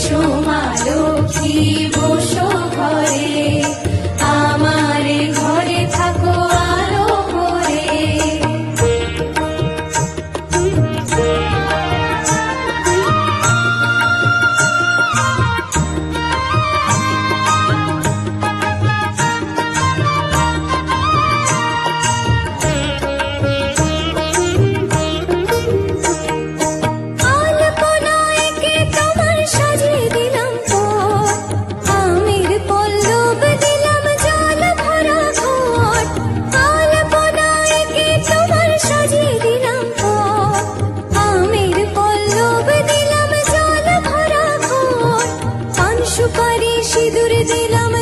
手马路 পরে সিঁদুর দিলাম